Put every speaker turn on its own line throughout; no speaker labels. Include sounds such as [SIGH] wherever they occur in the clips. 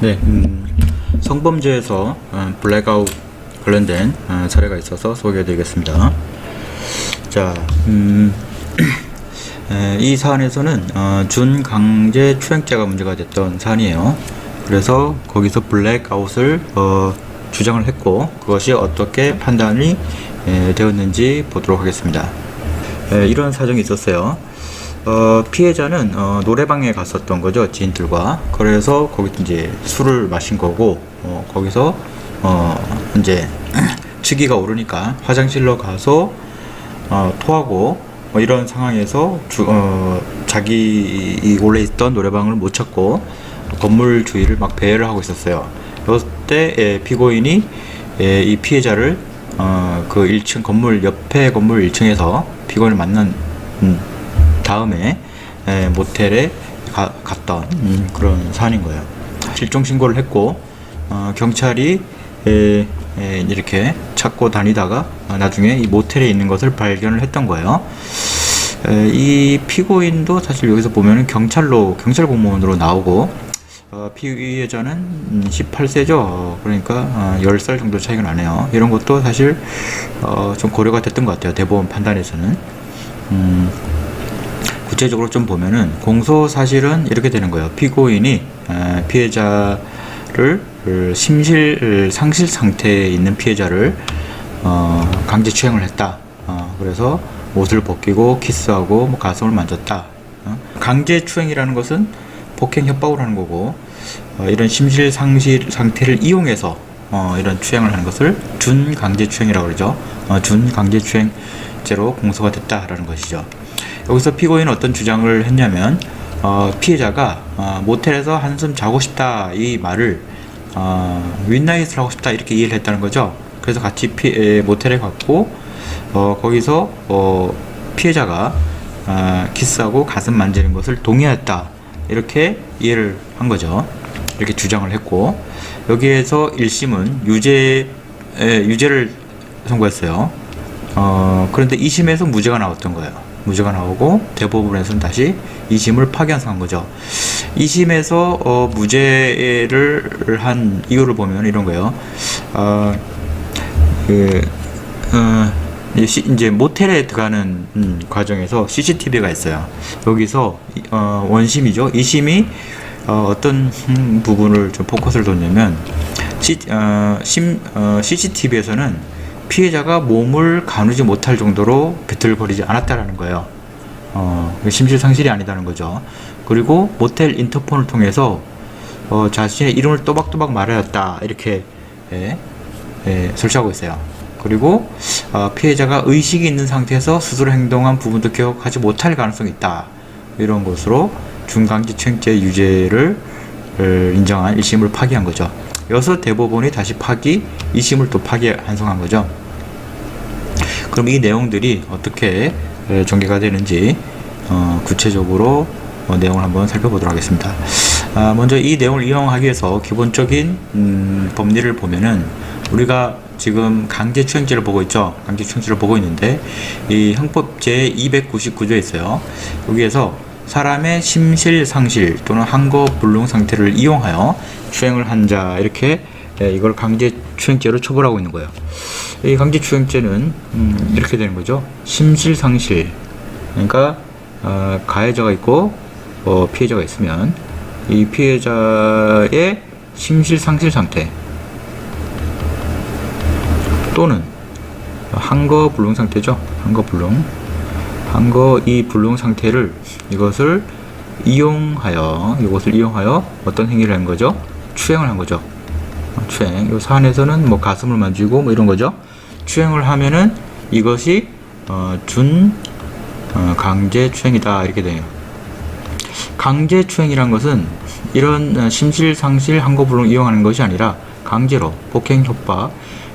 네, 음, 성범죄에서 어, 블랙아웃 관련된 어, 사례가 있어서 소개해드리겠습니다. 자, 음, [CLEARS THROAT] 에, 이 사안에서는 어, 준강제 추행죄가 문제가 됐던 사안이에요. 그래서 거기서 블랙아웃을 어, 주장을 했고 그것이 어떻게 판단이 에, 되었는지 보도록 하겠습니다. 에, 이런 사정이 있었어요. 어, 피해자는 어, 노래방에 갔었던 거죠 지인들과 그래서 거기 이제 술을 마신 거고 어, 거기서 어, 이제 [CLEARS THROAT] 치기가 오르니까 화장실로 가서 어, 토하고 뭐 이런 상황에서 주, 어, 자기 이 원래 있던 노래방을 못 찾고 건물 주위를 막 배회를 하고 있었어요. 이때 에, 피고인이 에, 이 피해자를 어, 그 1층 건물 옆에 건물 1층에서 피고인을 만난 음, 다음에 에, 모텔에 가- 갔던 음, 그런 사안인 거예요. 실종 신고를 했고 어, 경찰이 에, 에, 이렇게 찾고 다니다가 어, 나중에 이 모텔에 있는 것을 발견을 했던 거예요. 에, 이 피고인도 사실 여기서 보면은 경찰로 경찰 공무원으로 나오고 어, 피해자는 음, 18세죠. 그러니까 어, 10살 정도 차이가 나네요. 이런 것도 사실 어, 좀 고려가 됐던 것 같아요. 대법원 판단에서는. 음, 구체적으로 좀 보면은 공소 사실은 이렇게 되는 거예요. 피고인이 에, 피해자를 그 심실 상실 상태에 있는 피해자를 어, 강제 추행을 했다. 어, 그래서 옷을 벗기고 키스하고 뭐 가슴을 만졌다. 어? 강제 추행이라는 것은 폭행 협박을 하는 거고 어, 이런 심실 상실 상태를 이용해서 어, 이런 추행을 하는 것을 준 강제 추행이라고 그러죠. 어, 준 강제 추행죄로 공소가 됐다라는 것이죠. 여기서 피고인은 어떤 주장을 했냐면 어, 피해자가 어, 모텔에서 한숨 자고 싶다 이 말을 어, 윈나잇을 하고 싶다 이렇게 이해를 했다는 거죠. 그래서 같이 피, 에, 모텔에 갔고 어, 거기서 어, 피해자가 어, 키스하고 가슴 만지는 것을 동의했다 이렇게 이해를 한 거죠. 이렇게 주장을 했고 여기에서 1심은 유죄 에, 유죄를 선고했어요. 어, 그런데 2심에서 무죄가 나왔던 거예요. 무죄가 나오고 대법원에서는 다시 2심을 파기환송한 거죠. 2심에서 어, 무죄를 한 이유를 보면 이런 거예요. 어, 그, 어, 이제 모텔에 들어가는 음, 과정에서 CCTV가 있어요. 여기서 이- 어, 원심이죠. 2심이 어, 어떤 음, 부분을 좀 포커스를 뒀냐면 시, 어, 심, 어, CCTV에서는 피해자가 몸을 가누지 못할 정도로 비틀거리지 않았다라는 거예요. 어, 심실 상실이 아니다는 거죠. 그리고 모텔 인터폰을 통해서 어, 자신의 이름을 또박또박 말하였다 이렇게 예, 예, 설치하고 있어요. 그리고 어, 피해자가 의식이 있는 상태에서 스스로 행동한 부분도 기억하지 못할 가능성이 있다. 이런 것으로 중강제추행죄 유죄를 어, 인정한 1심을 파기한 거죠. 여기서 대법원이 다시 파기, 2심을 또 파기 환송한 거죠. 그럼 이 내용들이 어떻게 에, 전개가 되는지 어, 구체적으로 어, 내용을 한번 살펴보도록 하겠습니다. 아, 먼저 이 내용을 이용하기 위해서 기본적인 음, 법리를 보면은 우리가 지금 강제추행죄를 보고 있죠. 강제추행죄를 보고 있는데 이 형법 제 299조에 있어요. 여기에서 사람의 심실 상실 또는 항거 불능 상태를 이용하여 추행을 한 자 이렇게 예, 이걸 강제추행죄로 처벌하고 있는 거예요. 이 강제추행죄는 음, 이렇게 되는 거죠. 심실상실 그러니까 어, 가해자가 있고 어, 피해자가 있으면 이 피해자의 심실상실 상태 또는 한거 불능 상태죠. 한거 불능 한거 이 불능 상태를 이것을 이용하여 이것을 이용하여 어떤 행위를 한 거죠? 추행을 한 거죠. 어, 추행. 이 사안에서는 뭐 가슴을 만지고 뭐 이런 거죠. 추행을 하면은 이것이 어, 준 어, 강제 추행이다 이렇게 돼요. 강제 추행이란 것은 이런 어, 심실 상실 항거불능 이용하는 것이 아니라 강제로 폭행 협박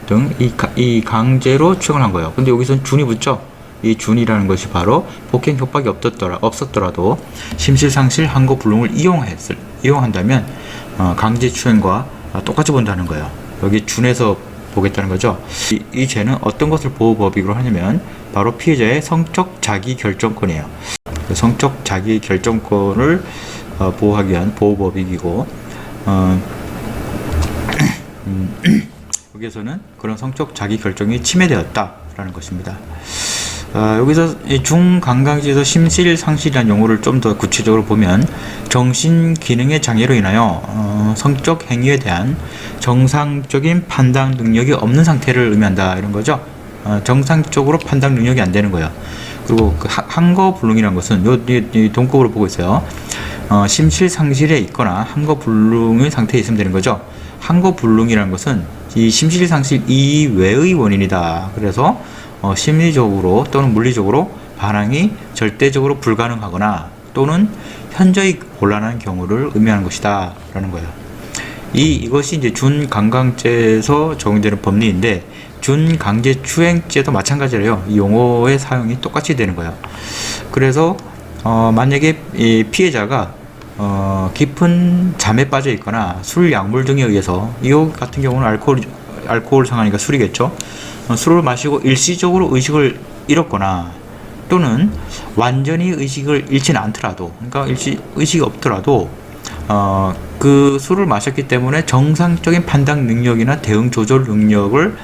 등 이 이 강제로 추행을 한 거예요. 근데 여기서는 준이 붙죠. 이 준이라는 것이 바로 폭행 협박이 없었더라 없었더라도 심실 상실 항거 불능을 이용했을 이용한다면 어, 강제 추행과 어, 똑같이 본다는 거예요. 여기 준에서 보겠다는 거죠. 이, 이 죄는 어떤 것을 보호법익으로 하냐면 바로 피해자의 성적 자기 결정권이에요. 그 성적 자기 결정권을 어, 보호하기 위한 보호법익이고 어, [CLEARS THROAT] 음, [CLEARS THROAT] 여기에서는 그런 성적 자기 결정이 침해되었다라는 것입니다. 어, 여기서 이 중간강지에서 심실상실이라는 용어를 좀 더 구체적으로 보면 정신 기능의 장애로 인하여 어, 성적 행위에 대한 정상적인 판단 능력이 없는 상태를 의미한다 이런 거죠. 어, 정상적으로 판단 능력이 안 되는 거예요. 그리고 그 하- 항거불능이라는 것은 요, 이, 이 동급으로 보고 있어요. 어, 심실상실에 있거나 항거불능의 상태에 있으면 되는 거죠. 항거불능이라는 것은 이 심실상실 이외의 원인이다. 그래서 어, 심리적으로 또는 물리적으로 반항이 절대적으로 불가능하거나 또는 현저히 곤란한 경우를 의미하는 것이다. 라는 거예요. 이, 이것이 이제 준강강죄에서 적용되는 법리인데, 준강제추행죄도 마찬가지래요. 이 용어의 사용이 똑같이 되는 거예요. 그래서, 어, 만약에 이 피해자가 어, 깊은 잠에 빠져 있거나 술 약물 등에 의해서 이거 같은 경우는 알코올 알코올 상하니까 술이겠죠. 어, 술을 마시고 일시적으로 의식을 잃었거나 또는 완전히 의식을 잃지는 않더라도 그러니까 일시 의식이 없더라도 어, 그 술을 마셨기 때문에 정상적인 판단 능력이나 대응 조절 능력을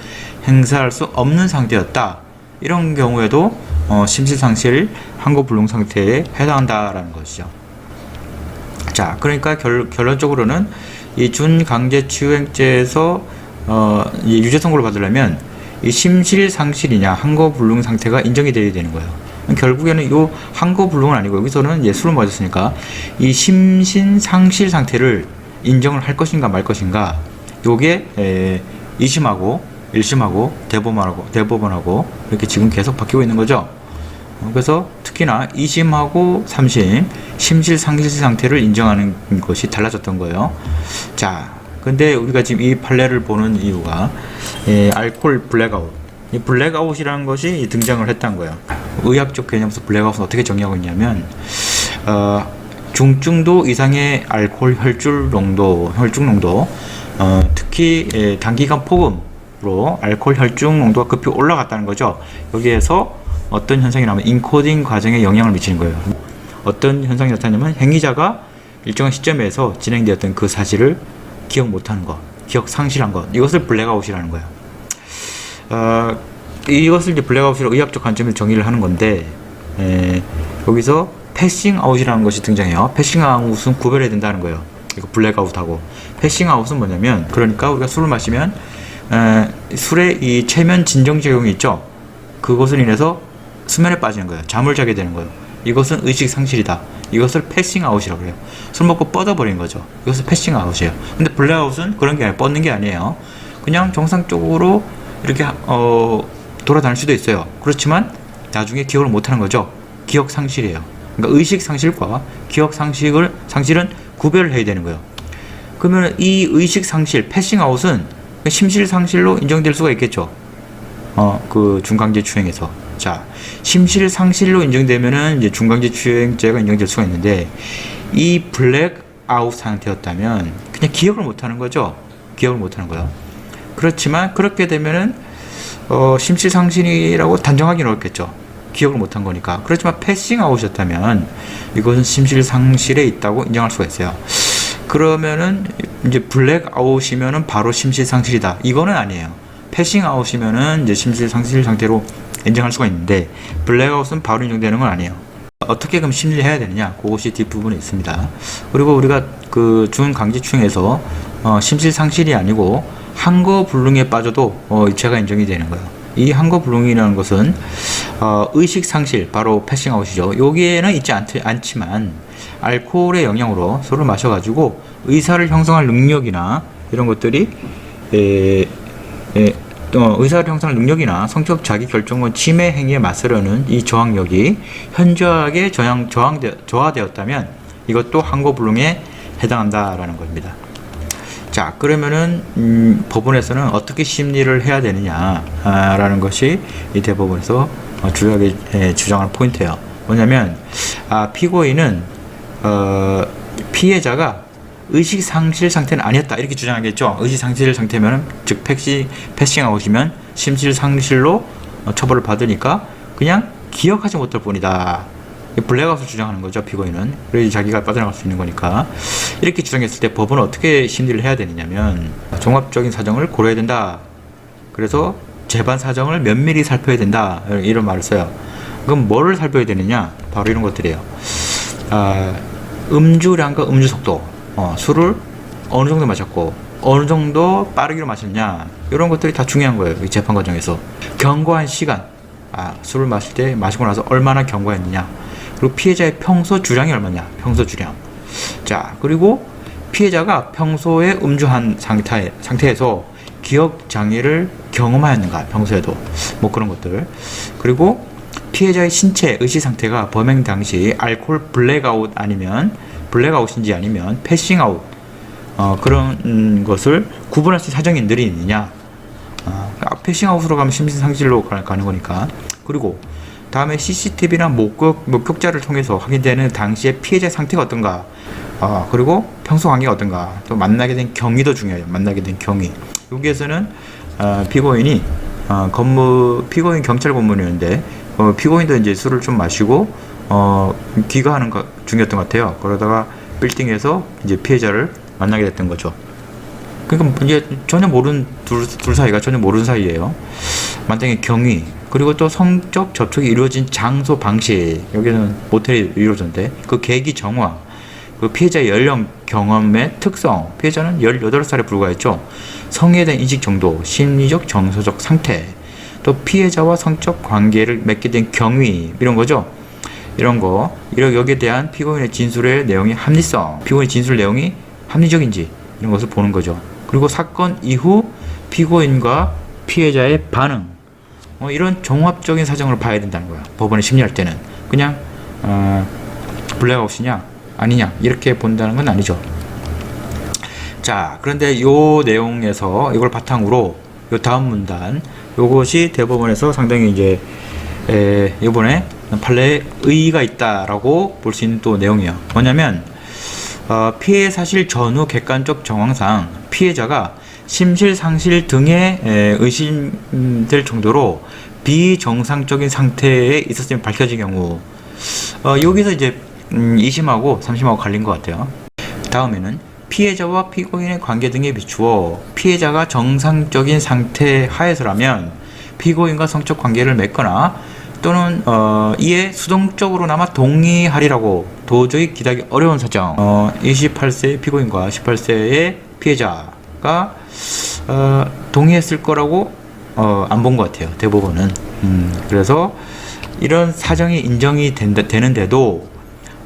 행사할 수 없는 상태였다. 이런 경우에도 어, 심실상실 항거불능 상태에 해당한다라는 것이죠. 자, 그러니까 결, 결론적으로는 이 준강제추행죄에서 어, 이 유죄 선고를 받으려면 이 심실상실이냐 항거불능 상태가 인정이 돼야 되는 거예요. 결국에는 요 항거불능은 아니고 여기서는 예, 술을 마셨으니까 이 심신상실 상태를 인정을 할 것인가 말 것인가 요게 에, 2심하고 1심하고 대법원하고 대법원하고 이렇게 지금 계속 바뀌고 있는 거죠. 어, 그래서 특히나 2심하고 3심 심실 상실 상태를 인정하는 것이 달라졌던 거예요. 자, 근데 우리가 지금 이 판례를 보는 이유가 예, 알코올 블랙아웃. 이 블랙아웃이라는 것이 등장을 했던 거예요. 의학적 개념에서 블랙아웃은 어떻게 정의하고 있냐면 어, 중증도 이상의 알코올 혈중 농도, 혈중 농도, 어, 특히 예, 단기간 폭음으로 알코올 혈중 농도가 급히 올라갔다는 거죠. 여기에서 어떤 현상이 나면 인코딩 과정에 영향을 미치는 거예요. 어떤 현상이 나타나냐면 행위자가 일정한 시점에서 진행되었던 그 사실을 기억 못하는 것, 기억 상실한 것, 이것을 블랙아웃이라는 거예요. 어, 이것을 이제 블랙아웃이라고 의학적 관점에서 정의를 하는 건데 에, 여기서 패싱 아웃이라는 것이 등장해요. 패싱 아웃은 구별해야 된다는 거예요. 이거 블랙아웃하고 패싱 아웃은 뭐냐면 그러니까 우리가 술을 마시면 에, 술의 이 최면 진정 작용이 있죠. 그것을 인해서 수면에 빠지는 거예요. 잠을 자게 되는 거예요. 이것은 의식 상실이다. 이것을 패싱 아웃이라고 해요. 술 먹고 뻗어버린 거죠. 이것을 패싱 아웃이에요. 근데 블랙아웃은 그런 게 아니에요. 뻗는 게 아니에요. 그냥 정상적으로 이렇게 어, 돌아다닐 수도 있어요. 그렇지만 나중에 기억을 못 하는 거죠. 기억 상실이에요. 그러니까 의식 상실과 기억 상실을 상실은 구별을 해야 되는 거예요. 그러면 이 의식 상실, 패싱 아웃은 심실 상실로 인정될 수가 있겠죠. 어, 그 중강제 추행에서. 자, 심실 상실로 인정되면은 이제 중강제 추행죄가 인정될 수가 있는데 이 블랙 아웃 상태였다면 그냥 기억을 못 하는 거죠. 기억을 못 하는 거예요. 그렇지만 그렇게 되면은 어, 심실 상실이라고 단정하기는 어렵겠죠. 기억을 못 한 거니까. 그렇지만 패싱 아웃이었다면 이것은 심실 상실에 있다고 인정할 수가 있어요. 그러면은 이제 블랙 아웃이면은 바로 심실 상실이다. 이거는 아니에요. 패싱 아웃이면은 이제 심실 상실 상태로 인정할 수가 있는데 블랙 아웃은 바로 인정되는 건 아니에요. 어떻게 그럼 심리해야 되느냐? 그것이 뒷부분에 있습니다. 그리고 우리가 그 준강제추행에서 어, 심실 상실이 아니고 항거불능에 빠져도 어, 죄가 인정이 되는 거예요. 이 항거불능이라는 것은 어, 의식 상실, 바로 패싱아웃이죠. 여기에는 있지 않, 않지만 알코올의 영향으로 술을 마셔가지고 의사를 형성할 능력이나 이런 것들이 에, 에, 또 의사를 형성할 능력이나 성적 자기 결정권 침해 행위에 맞서려는 이 저항력이 현저하게 저항, 저항되, 저하되었다면 이것도 항거불능에 해당한다라는 겁니다. 자, 그러면은 음, 법원에서는 어떻게 심리를 해야 되느냐라는 것이 이 대법원에서 어, 주요하게 예, 주장하는 포인트예요. 뭐냐면 아, 피고인은 어, 피해자가 의식 상실 상태는 아니었다. 이렇게 주장하겠죠. 의식 상실 상태면은 즉 패시 패싱 아웃이면 심실 상실로 어, 처벌을 받으니까 그냥 기억하지 못할 뿐이다. 블랙아웃을 주장하는 거죠 피고인은. 그래야 자기가 빠져나갈 수 있는 거니까. 이렇게 주장했을 때 법은 어떻게 심리를 해야 되느냐면 종합적인 사정을 고려해야 된다. 그래서 재반 사정을 면밀히 살펴야 된다. 이런 말을 써요. 그럼 뭐를 살펴야 되느냐? 바로 이런 것들이에요. 아, 음주량과 음주 속도 어, 술을 어느 정도 마셨고 어느 정도 빠르기로 마셨냐 이런 것들이 다 중요한 거예요 이 재판 과정에서. 경과한 시간. 아, 술을 마실 때 마시고 나서 얼마나 경과했느냐. 그리고 피해자의 평소 주량이 얼마냐. 평소 주량. 자 그리고 피해자가 평소에 음주한 상태, 상태에서 기억 장애를 경험하였는가 평소에도. 뭐 그런 것들. 그리고 피해자의 신체 의식 상태가 범행 당시 알코올 블랙아웃 아니면 블랙아웃인지 아니면 패싱아웃 어, 그런 음, 것을 구분할 수 늘이 있느냐. 아, 패싱아웃으로 가면 심신상실로 가- 가는 거니까. 그리고 다음에 CCTV나 목격, 목격자를 통해서 확인되는 당시의 피해자 상태가 어떤가. 아, 그리고 평소 관계가 어떤가. 또 만나게 된 경위도 중요해요. 만나게 된 경위. 여기에서는 아, 피고인이 아, 건무 피고인 경찰 고문이었는데 어, 피고인도 이제 술을 좀 마시고 어, 귀가하는 거 중이었던 것 같아요 그러다가 빌딩에서 이제 피해자를 만나게 됐던 거죠 그러니까 이제 전혀 모르는 둘, 둘 사이가 전혀 모르는 사이예요. 만약에 경위 그리고 또 성적 접촉이 이루어진 장소 방식 여기는 모텔이 이루어졌는데 그 계기 정화 그 피해자의 연령 경험의 특성 피해자는 18살에 불과했죠. 성에 대한 인식 정도 심리적 정서적 상태 또 피해자와 성적 관계를 맺게 된 경위 이런 거죠. 이런 거 이런 여기에 대한 피고인의 진술의 내용이 합리성 피고인의 진술 내용이 합리적인지 이런 것을 보는 거죠. 그리고 사건 이후 피고인과 피해자의 반응 어, 이런 종합적인 사정을 봐야 된다는 거야. 법원에 심리할 때는 그냥 어, 블랙아웃이냐 아니냐 이렇게 본다는 건 아니죠. 자 그런데 요 내용에서 이걸 바탕으로 요 다음 문단 요것이 대법원에서 상당히 이제 에, 이번에 판례에 의의가 있다라고 볼 수 있는 또 내용이에요. 뭐냐면 어, 피해 사실 전후 객관적 정황상 피해자가 심실 상실 등의 에, 의심될 정도로 비정상적인 상태에 있었으면 밝혀진 경우 어, 여기서 이제 음, 2심하고 3심하고 갈린 것 같아요. 다음에는 피해자와 피고인의 관계 등에 비추어 피해자가 정상적인 상태 하에서라면 피고인과 성적 관계를 맺거나 또는 어, 이에 수동적으로나마 동의하리라고 도저히 기다기 어려운 사정 어, 28세의 피고인과 18세의 피해자가 어, 동의했을 거라고 어, 안 본 것 같아요 대법원은 음, 그래서 이런 사정이 인정이 된다, 되는데도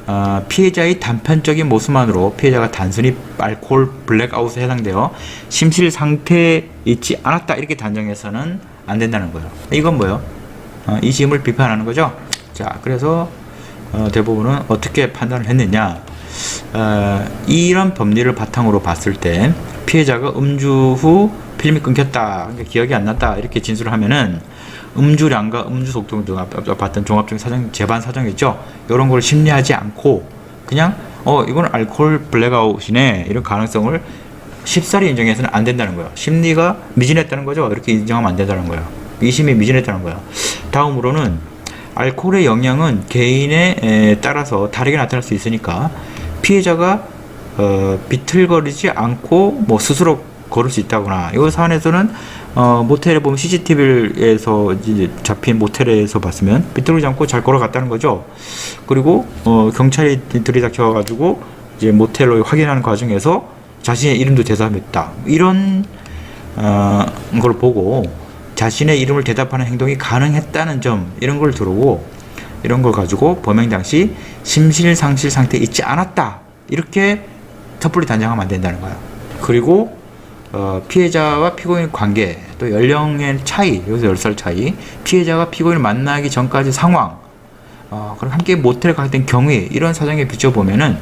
어, 피해자의 단편적인 모습만으로 피해자가 단순히 알코올 블랙아웃에 해당되어 심실 상태에 있지 않았다 이렇게 단정해서는 안 된다는 거예요. 이건 뭐예요? 어, 이 심을 비판하는 거죠. 자, 그래서 어, 대부분은 어떻게 판단을 했느냐? 어, 이런 법리를 바탕으로 봤을 때 피해자가 음주 후 필름이 끊겼다, 그러니까 기억이 안 났다 이렇게 진술을 하면은 음주량과 음주 속도 등 봤던 종합적인 사정 재반 사정이죠. 이런 걸 심리하지 않고 그냥 어 이건 알코올 블랙아웃이네 이런 가능성을 쉽사리 인정해서는 안 된다는 거예요. 심리가 미진했다는 거죠. 이렇게 인정하면 안 된다는 거예요. 이심이 미진했다는 거예요. 다음으로는 알코올의 영향은 개인에 에, 따라서 다르게 나타날 수 있으니까 피해자가 어, 비틀거리지 않고 뭐 스스로 걸을 수 있다거나 이 사안에서는 어, 모텔에 보면 CCTV에서 잡힌 모텔에서 봤으면 비틀거리지 않고 잘 걸어갔다는 거죠. 그리고 어, 경찰이 들이닥쳐가지고 이제 모텔로 확인하는 과정에서 자신의 이름도 대답했다. 이런 어, 걸 보고 자신의 이름을 대답하는 행동이 가능했다는 점 이런 걸 들어오고 이런 걸 가지고 범행 당시 심실상실 상태에 있지 않았다 이렇게 섣불리 단정하면 안 된다는 거예요. 그리고 어, 피해자와 피고인 관계 또 연령의 차이 여기서 10살 차이 피해자가 피고인을 만나기 전까지 상황 어, 그럼 함께 모텔에 가게 된 경위 이런 사정에 비춰보면은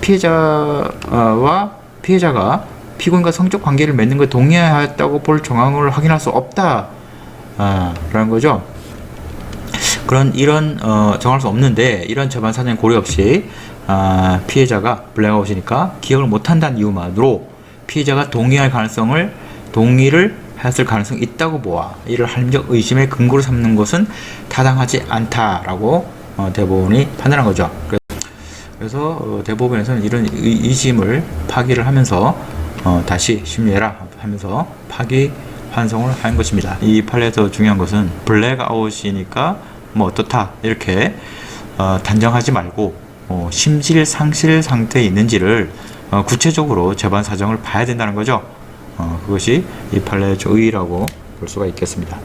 피해자와 피해자가 피고인과 성적 관계를 맺는 것에 동의하였다고 볼 정황을 확인할 수 없다 아, 라는 거죠. 그런 이런 어, 정할 수 없는데 이런 저반 사정 고려 없이 아, 피해자가 블랙아웃이니까 기억을 못한다는 이유만으로 피해자가 동의할 가능성을 동의를 했을 가능성이 있다고 보아 이를 합리적 의심의 근거로 삼는 것은 타당하지 않다라고 어, 대법원이 판단한 거죠. 그래- 그래서 어, 대법원에서는 이런 의, 의심을 파기를 하면서 어, 다시 심리해라 하면서 파기 환송을 한 것입니다. 이 판례에서 중요한 것은 블랙아웃이니까 뭐 어떻다 이렇게 어, 단정하지 말고 어, 심실 상실 상태에 있는지를 어, 구체적으로 재반 사정을 봐야 된다는 거죠. 어, 그것이 이 판례의 의의라고 볼 수가 있겠습니다.